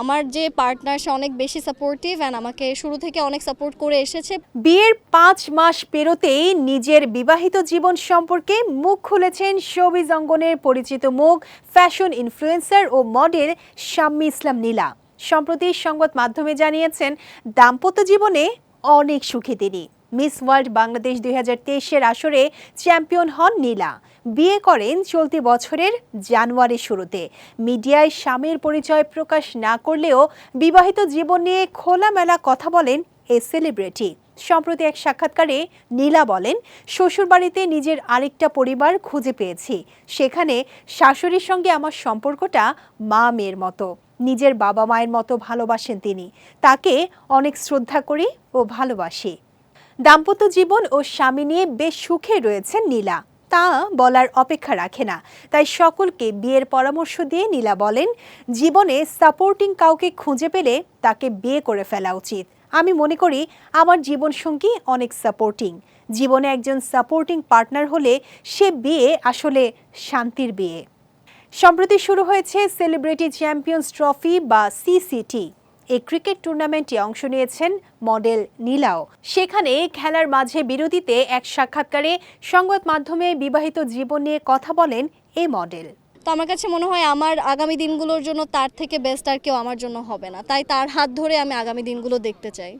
আমার যে পার্টনার সে অনেক বেশি সাপোর্টিভ অ্যান্ড আমাকে শুরু থেকে অনেক সাপোর্ট করে এসেছে। বিয়ের পাঁচ মাস পেরোতেই নিজের বিবাহিত জীবন সম্পর্কে মুখ খুলেছেন শোবিজ অঙ্গনের পরিচিত মুখ ফ্যাশন ইনফ্লুয়েন্সার ও মডেল শাম্মী ইসলাম নীলা। সম্প্রতি সংবাদ মাধ্যমে জানিয়েছেন, দাম্পত্য জীবনে অনেক সুখী তিনি। মিস ওয়ার্ল্ড বাংলাদেশ দুই হাজার তেইশের আসরে চ্যাম্পিয়ন হন নীলা। বিয়ে করেন চলতি বছরের জানুয়ারির শুরুতে। মিডিয়ায় স্বামীর পরিচয় প্রকাশ না করলেও বিবাহিত জীবন নিয়ে খোলামেলা কথা বলেন এ সেলিব্রিটি। সম্প্রতি এক সাক্ষাৎকারে নীলা বলেন, শ্বশুরবাড়িতে নিজের আরেকটা পরিবার খুঁজে পেয়েছি। সেখানে শাশুড়ির সঙ্গে আমার সম্পর্কটা মা মেয়ের মতো। নিজের বাবা মায়ের মতো ভালোবাসেন তিনি। তাকে অনেক শ্রদ্ধা করি ও ভালোবাসি। দাম্পত্য জীবন ও স্বামী নিয়ে বেশ সুখে রয়েছেন নীলা। তা বলার অপেক্ষা রাখে না। তাই সকলকে বিয়ের পরামর্শ দিয়ে নীলা বলেন, জীবনে সাপোর্টিং কাউকে খুঁজে পেলে তাকে বিয়ে করে ফেলা উচিত। আমি মনে করি আমার জীবনসঙ্গী অনেক সাপোর্টিং। জীবনে একজন সাপোর্টিং পার্টনার হলে সে বিয়ে আসলে শান্তির বিয়ে। সম্প্রতি শুরু হয়েছে সেলিব্রিটি চ্যাম্পিয়ন্স ট্রফি বা সিসিটি এই ক্রিকেট টুর্নামেন্টে অংশ নিয়েছেন মডেল নীলাও। সেখানে খেলার মাঝে বিরতিতে এক সাক্ষাৎকারে সংবাদ মাধ্যমে বিবাহিত জীবন নিয়ে কথা বলেন এই মডেল। তো আমার কাছে মনে হয় আমার আগামী দিনগুলোর জন্য তার থেকে বেস্ট আর কেউ আমার জন্য হবে না। তাই তার হাত ধরে আমি আগামী দিনগুলো দেখতে চাই।